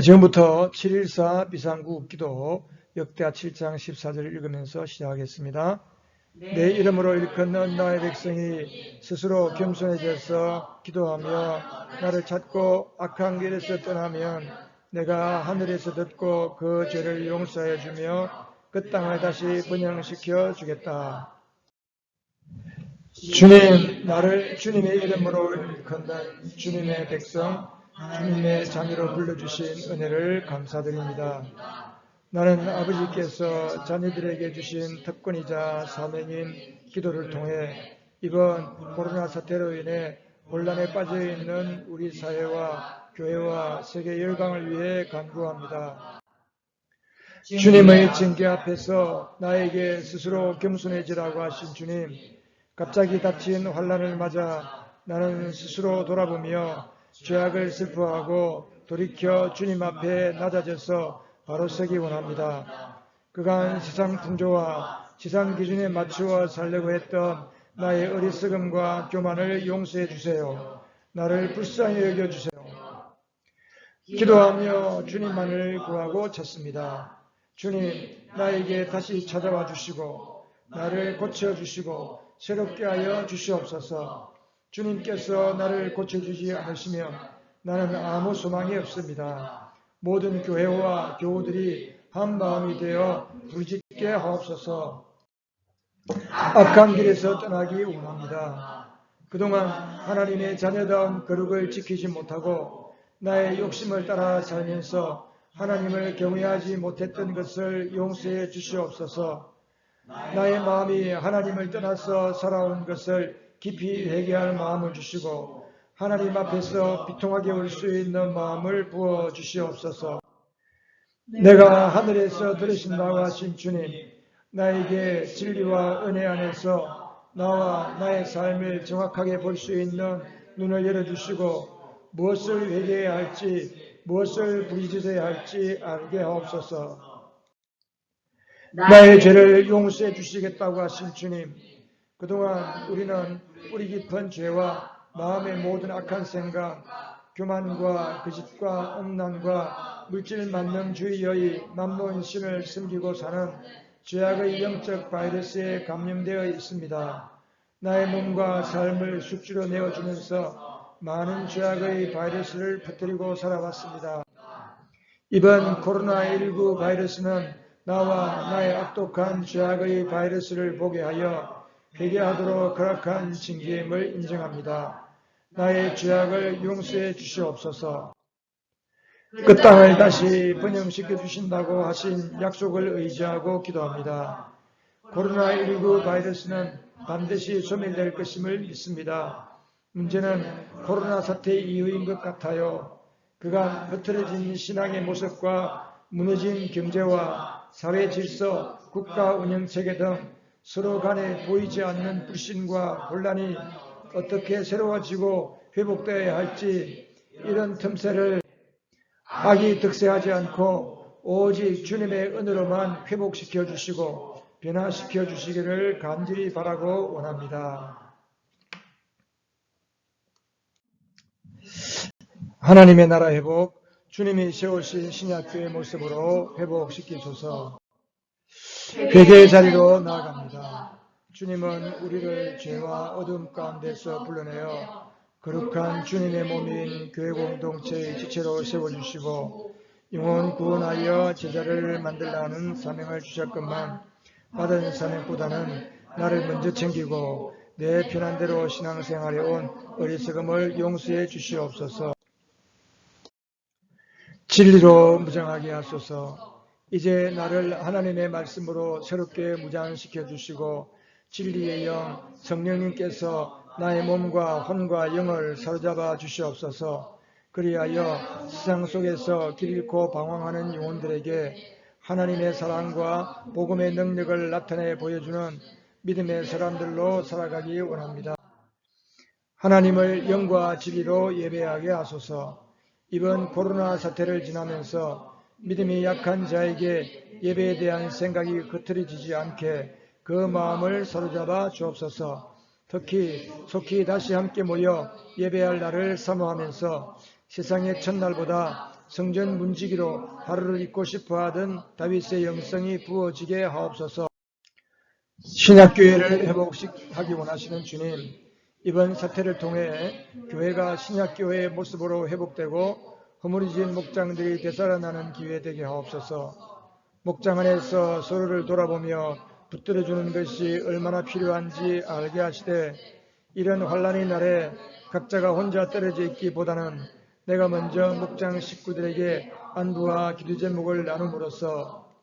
지금부터 7.14 비상구 기도 역대하 7장 14절을 읽으면서 시작하겠습니다. 내 이름으로 일컫는 나의 백성이 스스로 겸손해져서 기도하며 나를 찾고 악한 길에서 떠나면 내가 하늘에서 듣고 그 죄를 용서해 주며 그 땅을 다시 번영시켜 주겠다. 주님, 나를 주님의 이름으로 일컫는 주님의 백성, 주님의 자녀로 불러주신 은혜를 감사드립니다. 나는 아버지께서 자녀들에게 주신 특권이자 사명인 기도를 통해 이번 코로나 사태로 인해 혼란에 빠져 있는 우리 사회와 교회와 세계 열강을 위해 간구합니다. 주님의 징계 앞에서 나에게 스스로 겸손해지라고 하신 주님, 갑자기 닥친 환란을 맞아 나는 스스로 돌아보며 죄악을 슬퍼하고 돌이켜 주님 앞에 낮아져서 바로 서기 원합니다. 그간 세상 풍조와 지상 기준에 맞추어 살려고 했던 나의 어리석음과 교만을 용서해 주세요. 나를 불쌍히 여겨 주세요. 기도하며 주님만을 구하고 찾습니다. 주님, 나에게 다시 찾아와 주시고 나를 고쳐 주시고 새롭게 하여 주시옵소서. 주님께서 나를 고쳐주지 않으시면 나는 아무 소망이 없습니다. 모든 교회와 교우들이 한 마음이 되어 부르짖게 하옵소서. 악한 길에서 떠나기 원합니다. 그동안 하나님의 자녀다운 거룩을 지키지 못하고 나의 욕심을 따라 살면서 하나님을 경외하지 못했던 것을 용서해 주시옵소서. 나의 마음이 하나님을 떠나서 살아온 것을 깊이 회개할 마음을 주시고 하나님 앞에서 비통하게 올 수 있는 마음을 부어 주시옵소서. 내가 하늘에서 들으신다고 하신 주님, 나에게 진리와 은혜 안에서 나와 나의 삶을 정확하게 볼 수 있는 눈을 열어주시고 무엇을 회개해야 할지 무엇을 부르짖어야 할지 알게 하옵소서. 나의 죄를 용서해 주시겠다고 하신 주님, 그동안 우리는 뿌리 깊은 죄와 마음의 모든 악한 생각, 교만과 거짓과 음란과 물질 만능주의의 남노인 신을 숨기고 사는 죄악의 영적 바이러스에 감염되어 있습니다. 나의 몸과 삶을 숙주로 내어주면서 많은 죄악의 바이러스를 퍼뜨리고 살아왔습니다. 이번 코로나19 바이러스는 나와 나의 악독한 죄악의 바이러스를 보게 하여 회개하도록 허락한 징계임을 인정합니다. 나의 죄악을 용서해 주시옵소서. 그 땅을 다시 번영시켜 주신다고 하신 약속을 의지하고 기도합니다. 코로나19 바이러스는 반드시 소멸될 것임을 믿습니다. 문제는 코로나 사태 이후인 것 같아요. 그간 흐트러진 신앙의 모습과 무너진 경제와 사회 질서, 국가 운영 체계 등 서로 간에 보이지 않는 불신과 혼란이 어떻게 새로워지고 회복되어야 할지 이런 틈새를 악이 득세하지 않고 오직 주님의 은혜로만 회복시켜 주시고 변화시켜 주시기를 간절히 바라고 원합니다. 하나님의 나라 회복, 주님이 세우신 신약교의 모습으로 회복시키소서. 회개의 자리로 나아갑니다. 주님은 우리를 죄와 어둠 가운데서 불러내어 거룩한 주님의 몸인 교회 공동체의 지체로 세워주시고 영혼 구원하여 제자를 만들라는 사명을 주셨건만 받은 사명보다는 나를 먼저 챙기고 내 편한대로 신앙생활에 온 어리석음을 용서해 주시옵소서. 진리로 무장하게 하소서. 이제 나를 하나님의 말씀으로 새롭게 무장시켜 주시고 진리의 영 성령님께서 나의 몸과 혼과 영을 사로잡아 주시옵소서. 그리하여 세상 속에서 길 잃고 방황하는 영혼들에게 하나님의 사랑과 복음의 능력을 나타내 보여주는 믿음의 사람들로 살아가기 원합니다. 하나님을 영과 진리로 예배하게 하소서. 이번 코로나 사태를 지나면서 믿음이 약한 자에게 예배에 대한 생각이 흐트러지지 않게 그 마음을 사로잡아 주옵소서. 특히 속히 다시 함께 모여 예배할 날을 사모하면서 세상의 첫날보다 성전 문지기로 하루를 잊고 싶어 하던 다윗의 영성이 부어지게 하옵소서. 신약교회를 회복하기 원하시는 주님, 이번 사태를 통해 교회가 신약교회의 모습으로 회복되고 허물어진 목장들이 되살아나는 기회 되게 하옵소서. 목장 안에서 서로를 돌아보며 붙들어주는 것이 얼마나 필요한지 알게 하시되 이런 환란의 날에 각자가 혼자 떨어져 있기보다는 내가 먼저 목장 식구들에게 안부와 기도 제목을 나눔으로써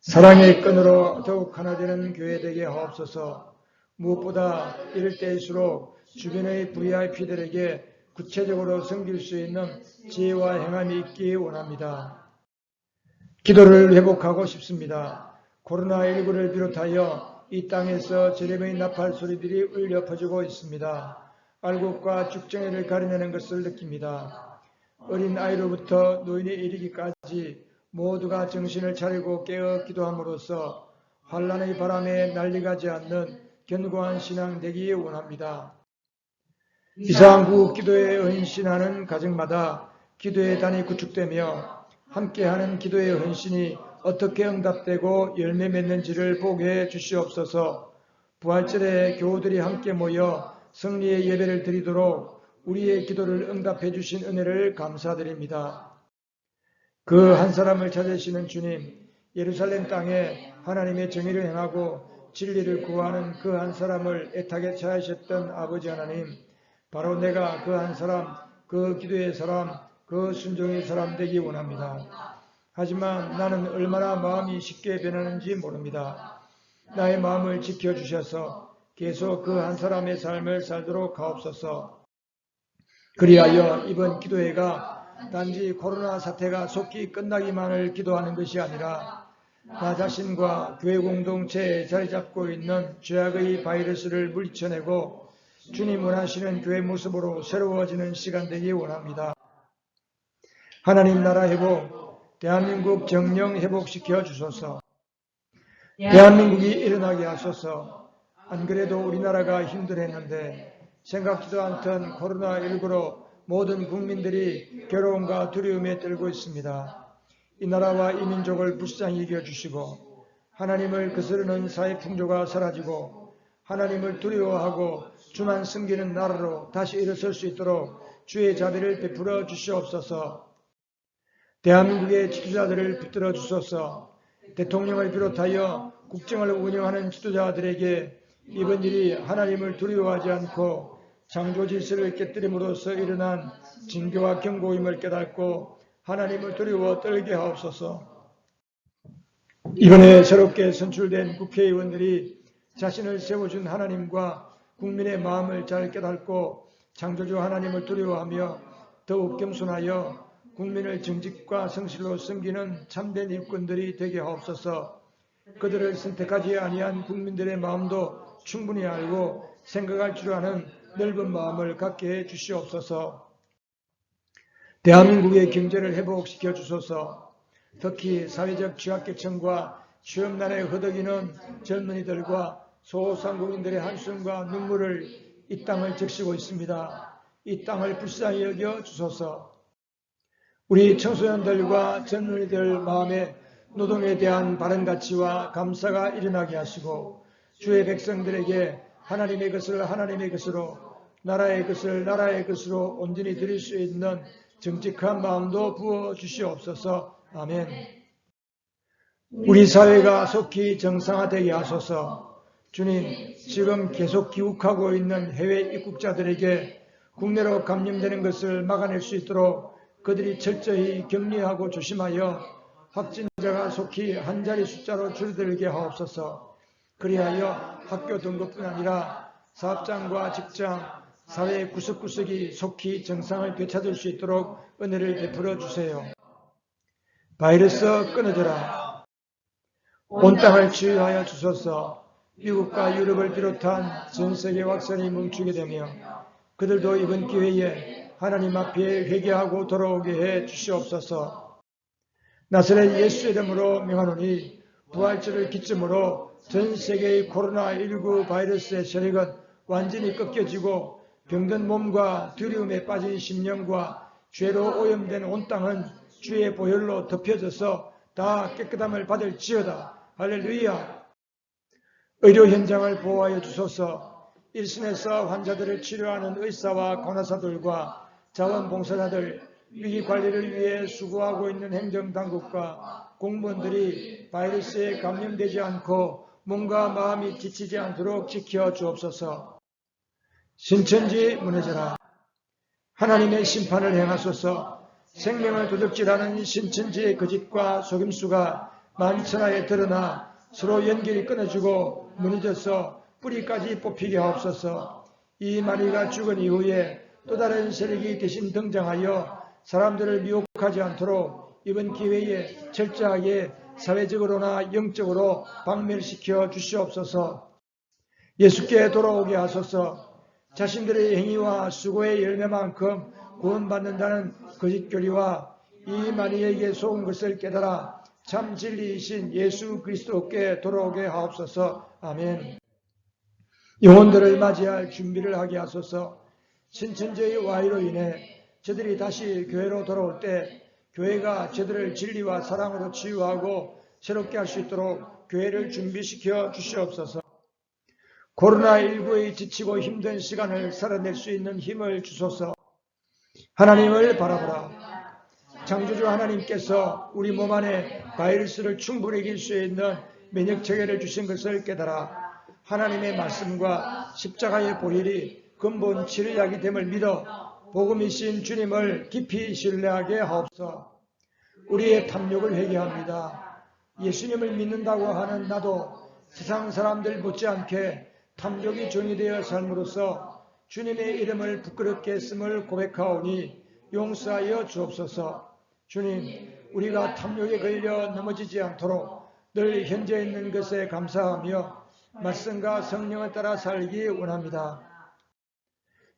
사랑의 끈으로 더욱 하나 되는 교회 되게 하옵소서. 무엇보다 이럴 때일수록 주변의 VIP들에게 구체적으로 섬길 수 있는 지혜와 행함이 있기 원합니다. 기도를 회복하고 싶습니다. 코로나19를 비롯하여 이 땅에서 제레미의 나팔 소리들이 울려 퍼지고 있습니다. 알곡과 죽정이를 가려내는 것을 느낍니다. 어린 아이로부터 노인에 이르기까지 모두가 정신을 차리고 깨어 기도함으로써 환란의 바람에 날리가지 않는 견고한 신앙 되기 원합니다. 이상구 기도에 헌신하는 가정마다 기도의 단이 구축되며 함께하는 기도의 헌신이 어떻게 응답되고 열매 맺는지를 보게 해 주시옵소서. 부활절에 교우들이 함께 모여 승리의 예배를 드리도록 우리의 기도를 응답해 주신 은혜를 감사드립니다. 그 한 사람을 찾으시는 주님, 예루살렘 땅에 하나님의 정의를 행하고 진리를 구하는 그 한 사람을 애타게 찾으셨던 아버지 하나님, 바로 내가 그 한 사람, 그 기도의 사람, 그 순종의 사람 되기 원합니다. 하지만 나는 얼마나 마음이 쉽게 변하는지 모릅니다. 나의 마음을 지켜주셔서 계속 그 한 사람의 삶을 살도록 하옵소서. 그리하여 이번 기도회가 단지 코로나 사태가 속히 끝나기만을 기도하는 것이 아니라 나 자신과 교회 공동체에 자리 잡고 있는 죄악의 바이러스를 물리쳐내고 주님 원하시는 교회 모습으로 새로워지는 시간 되기 원합니다. 하나님 나라 회복, 대한민국 정령 회복시켜 주소서. 대한민국이 일어나게 하소서. 안 그래도 우리나라가 힘들었는데 생각지도 않던 코로나19로 모든 국민들이 괴로움과 두려움에 떨고 있습니다. 이 나라와 이 민족을 불쌍히 이겨주시고 하나님을 거스르는 사회 풍조가 사라지고 하나님을 두려워하고 주만 섬기는 나라로 다시 일어설 수 있도록 주의 자비를 베풀어 주시옵소서. 대한민국의 지도자들을 붙들어 주소서. 대통령을 비롯하여 국정을 운영하는 지도자들에게 이번 일이 하나님을 두려워하지 않고 창조 질서를 깨뜨림으로써 일어난 징계와 경고임을 깨닫고 하나님을 두려워 떨게 하옵소서. 이번에 새롭게 선출된 국회의원들이 자신을 세워준 하나님과 국민의 마음을 잘 깨닫고 창조주 하나님을 두려워하며 더욱 겸손하여 국민을 정직과 성실로 섬기는 참된 일꾼들이 되게 하옵소서. 그들을 선택하지 아니한 국민들의 마음도 충분히 알고 생각할 줄 아는 넓은 마음을 갖게 해 주시옵소서. 대한민국의 경제를 회복시켜 주소서. 특히 사회적 취약계층과 취업난에 허덕이는 젊은이들과 소상공인들의 한숨과 눈물을 이 땅을 적시고 있습니다. 이 땅을 불쌍히 여겨 주소서. 우리 청소년들과 젊은이들 마음에 노동에 대한 바른 가치와 감사가 일어나게 하시고 주의 백성들에게 하나님의 것을 하나님의 것으로 나라의 것을 나라의 것으로 온전히 드릴 수 있는 정직한 마음도 부어 주시옵소서. 아멘. 우리 사회가 속히 정상화되게 하소서. 주님, 지금 계속 귀국하고 있는 해외 입국자들에게 국내로 감염되는 것을 막아낼 수 있도록 그들이 철저히 격리하고 조심하여 확진자가 속히 한 자리 숫자로 줄어들게 하옵소서. 그리하여 학교 등급뿐 아니라 사업장과 직장, 사회 구석구석이 속히 정상을 되찾을 수 있도록 은혜를 베풀어 주세요. 바이러스 끊어져라. 온 땅을 치유하여 주소서. 미국과 유럽을 비롯한 전 세계 확산이 멈추게 되며 그들도 이번 기회에 하나님 앞에 회개하고 돌아오게 해 주시옵소서. 나사렛 예수 이름으로 명하노니 부활절을 기점으로 전 세계의 코로나19 바이러스의 세력은 완전히 꺾여지고 병든 몸과 두려움에 빠진 심령과 죄로 오염된 온 땅은 주의 보혈로 덮여져서 다 깨끗함을 받을지어다. 할렐루야. 의료 현장을 보호하여 주소서. 일선에서 환자들을 치료하는 의사와 간호사들과 자원봉사자들, 위기 관리를 위해 수고하고 있는 행정당국과 공무원들이 바이러스에 감염되지 않고 몸과 마음이 지치지 않도록 지켜 주옵소서. 신천지 무너져라. 하나님의 심판을 행하소서. 생명을 도둑질하는 신천지의 거짓과 속임수가 만천하에 드러나 서로 연결이 끊어지고 무너져서 뿌리까지 뽑히게 하옵소서. 이 마리가 죽은 이후에 또 다른 세력이 대신 등장하여 사람들을 미혹하지 않도록 이번 기회에 철저하게 사회적으로나 영적으로 박멸시켜 주시옵소서. 예수께 돌아오게 하소서. 자신들의 행위와 수고의 열매만큼 구원받는다는 거짓 교리와 이 마리에게 속은 것을 깨달아 참 진리이신 예수 그리스도께 돌아오게 하옵소서. 아멘. 영혼들을 맞이할 준비를 하게 하소서. 신천지의 와이로 인해 저들이 다시 교회로 돌아올 때 교회가 저들을 진리와 사랑으로 치유하고 새롭게 할 수 있도록 교회를 준비시켜 주시옵소서. 코로나19의 지치고 힘든 시간을 살아낼 수 있는 힘을 주소서. 하나님을 바라보라. 창조주 하나님께서 우리 몸 안에 바이러스를 충분히 이길 수 있는 면역 체계를 주신 것을 깨달아 하나님의 말씀과 십자가의 보혈이 근본 치료약이 됨을 믿어 복음이신 주님을 깊이 신뢰하게 하옵소서. 우리의 탐욕을 회개합니다. 예수님을 믿는다고 하는 나도 세상 사람들 못지않게 탐욕이 종이 되어 삶으로써 주님의 이름을 부끄럽게 했음을 고백하오니 용서하여 주옵소서. 주님, 우리가 탐욕에 걸려 넘어지지 않도록 늘 현재 있는 것에 감사하며 말씀과 성령을 따라 살기 원합니다.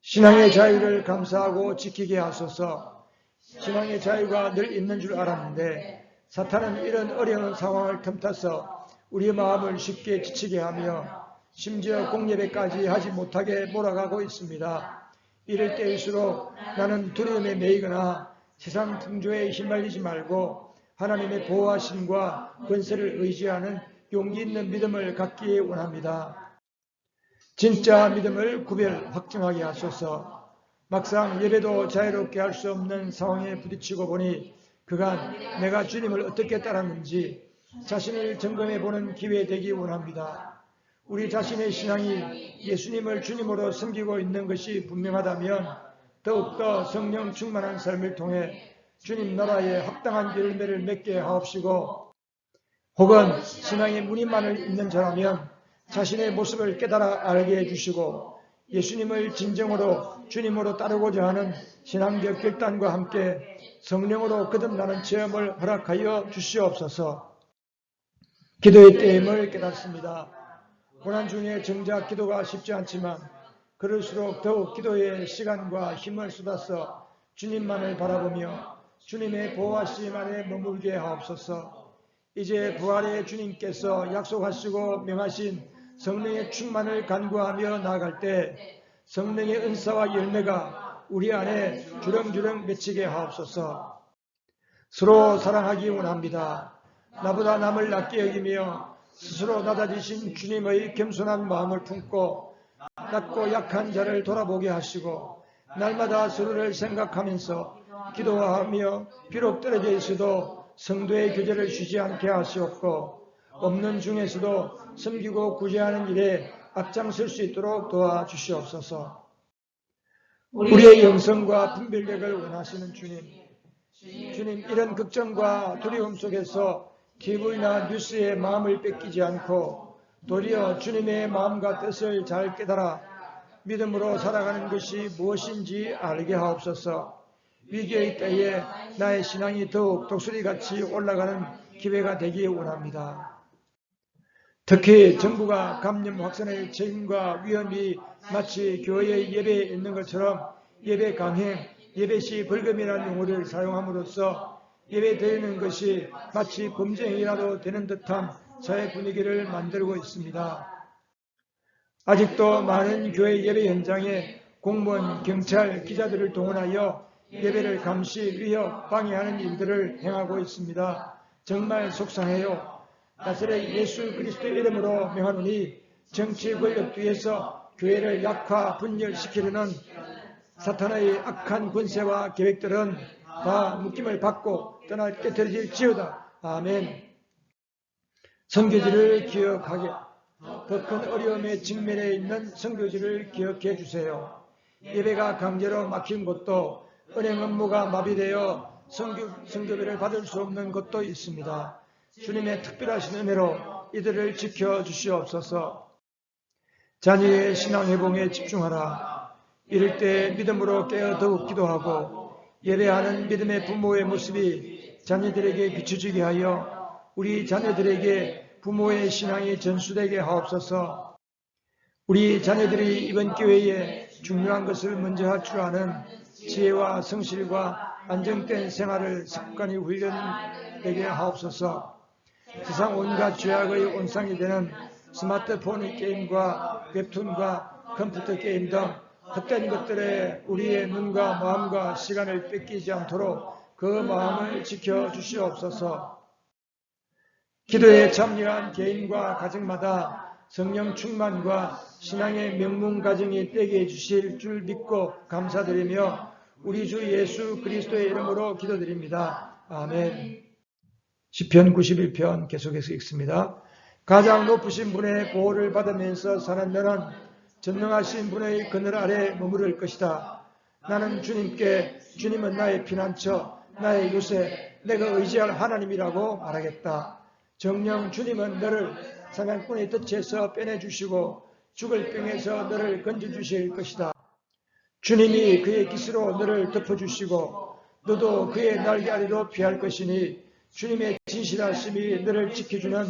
신앙의 자유를 감사하고 지키게 하소서. 신앙의 자유가 늘 있는 줄 알았는데 사탄은 이런 어려운 상황을 틈타서 우리의 마음을 쉽게 지치게 하며 심지어 공예배까지 하지 못하게 몰아가고 있습니다. 이럴 때일수록 나는 두려움에 매이거나 세상 풍조에 휘말리지 말고 하나님의 보호하심과 권세를 의지하는 용기 있는 믿음을 갖기 원합니다. 진짜 믿음을 구별 확증하게 하소서. 막상 예배도 자유롭게 할 수 없는 상황에 부딪히고 보니 그간 내가 주님을 어떻게 따랐는지 자신을 점검해 보는 기회 되기 원합니다. 우리 자신의 신앙이 예수님을 주님으로 섬기고 있는 것이 분명하다면 더욱더 성령 충만한 삶을 통해 주님 나라에 합당한 열매를 맺게 하옵시고 혹은 신앙의 무늬만을 있는 자라면 자신의 모습을 깨달아 알게 해주시고 예수님을 진정으로 주님으로 따르고자 하는 신앙적 결단과 함께 성령으로 거듭나는 체험을 허락하여 주시옵소서. 기도의 때임을 깨닫습니다. 고난 중에 정작 기도가 쉽지 않지만 그럴수록 더욱 기도의 시간과 힘을 쏟아서 주님만을 바라보며 주님의 보호하심 안에 머물게 하옵소서. 이제 부활의 주님께서 약속하시고 명하신 성령의 충만을 간구하며 나아갈 때 성령의 은사와 열매가 우리 안에 주렁주렁 맺히게 하옵소서. 서로 사랑하기 원합니다. 나보다 남을 낮게 여기며 스스로 낮아지신 주님의 겸손한 마음을 품고 낮고 약한 자를 돌아보게 하시고 날마다 서로를 생각하면서 기도하며 비록 떨어져 있어도 성도의 교제를 쉬지 않게 하시옵고 없는 중에서도 섬기고 구제하는 일에 앞장설 수 있도록 도와주시옵소서. 우리의 영성과 분별력을 원하시는 주님, 주님 이런 걱정과 두려움 속에서 TV나 뉴스에 마음을 뺏기지 않고 도리어 주님의 마음과 뜻을 잘 깨달아 믿음으로 살아가는 것이 무엇인지 알게 하옵소서. 위기의 때에 나의 신앙이 더욱 독수리같이 올라가는 기회가 되기 원합니다. 특히 정부가 감염 확산의 책임과 위험이 마치 교회 예배에 있는 것처럼 예배 강행, 예배 시 벌금이라는 용어를 사용함으로써 예배 드리는 것이 마치 범죄 행위라도 되는 듯한 사회 분위기를 만들고 있습니다. 아직도 많은 교회 예배 현장에 공무원, 경찰, 기자들을 동원하여 예배를 감시, 위협, 방해하는 일들을 행하고 있습니다. 정말 속상해요. 나사렛 예수 그리스도의 이름으로 명하노니 정치 권력 뒤에서 교회를 약화, 분열시키려는 사탄의 악한 권세와 계획들은 다 묶임을 받고 떠날 깨뜨려질 지어다. 아멘. 선교지를 기억하게 더 큰 어려움에 직면해 있는 선교지를 기억해 주세요. 예배가 강제로 막힌 곳도 은행 업무가 마비되어 선교, 선교비를 받을 수 없는 곳도 있습니다. 주님의 특별하신 은혜로 이들을 지켜 주시옵소서. 자녀의 신앙 회복에 집중하라. 이럴 때 믿음으로 깨어 더욱 기도하고 예배하는 믿음의 부모의 모습이 자녀들에게 비춰지게 하여 우리 자녀들에게 부모의 신앙이 전수되게 하옵소서. 우리 자녀들이 이번 기회에 중요한 것을 먼저 할 줄 아는 지혜와 성실과 안정된 생활을 습관이 훈련되게 하옵소서. 세상 온갖 죄악의 온상이 되는 스마트폰 게임과 웹툰과 컴퓨터 게임 등 헛된 것들에 우리의 눈과 마음과 시간을 뺏기지 않도록 그 마음을 지켜 주시옵소서. 기도에 참여한 개인과 가정마다 성령 충만과 신앙의 명문 가정이 되게 해주실 줄 믿고 감사드리며 우리 주 예수 그리스도의 이름으로 기도드립니다. 아멘. 시편 91편 계속해서 읽습니다. 가장 높으신 분의 보호를 받으면서 사는 너는 전능하신 분의 그늘 아래 머무를 것이다. 나는 주님께 주님은 나의 피난처, 나의 요새, 내가 의지할 하나님이라고 말하겠다. 정령 주님은 너를 사냥꾼의 덫에서 빼내주시고 죽을 병에서 너를 건져주실 것이다. 주님이 그의 깃으로 너를 덮어주시고 너도 그의 날개 아래로 피할 것이니 주님의 진실하심이 너를 지켜주는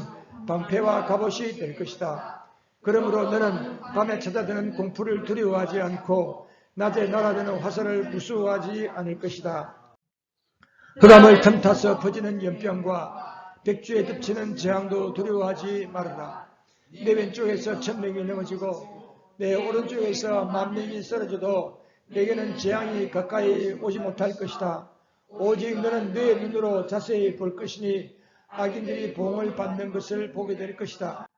방패와 갑옷이 될 것이다. 그러므로 너는 밤에 찾아드는 공포를 두려워하지 않고 낮에 날아드는 화살을 무서워하지 않을 것이다. 흑암을 틈타서 퍼지는 연병과 백주에 덮치는 재앙도 두려워하지 말아라. 내 왼쪽에서 천명이 넘어지고 내 오른쪽에서 만명이 쓰러져도 내게는 재앙이 가까이 오지 못할 것이다. 오직 너는 내 눈으로 자세히 볼 것이니 악인들이 보응을 받는 것을 보게 될 것이다.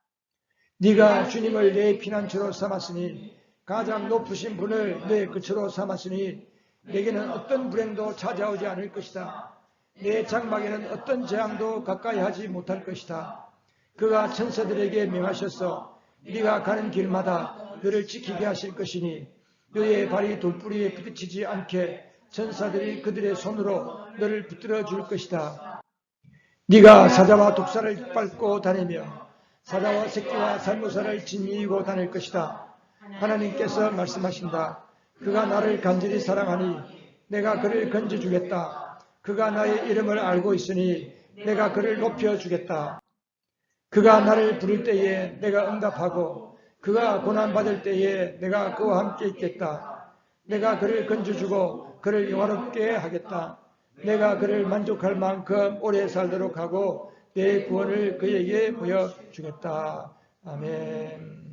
네가 주님을 내 피난처로 삼았으니 가장 높으신 분을 내 끝으로 삼았으니 내게는 어떤 불행도 찾아오지 않을 것이다. 내 장막에는 어떤 재앙도 가까이 하지 못할 것이다. 그가 천사들에게 명하셔서 네가 가는 길마다 너를 지키게 하실 것이니 너의 발이 돌뿌리에 부딪히지 않게 천사들이 그들의 손으로 너를 붙들어 줄 것이다. 네가 사자와 독사를 밟고 다니며 사자와 새끼와 살무사를 짓이고 다닐 것이다. 하나님께서 말씀하신다. 그가 나를 간절히 사랑하니 내가 그를 건져주겠다. 그가 나의 이름을 알고 있으니 내가 그를 높여주겠다. 그가 나를 부를 때에 내가 응답하고 그가 고난받을 때에 내가 그와 함께 있겠다. 내가 그를 건져주고 그를 영화롭게 하겠다. 내가 그를 만족할 만큼 오래 살도록 하고 내 구원을 그에게 보여주겠다. 아멘.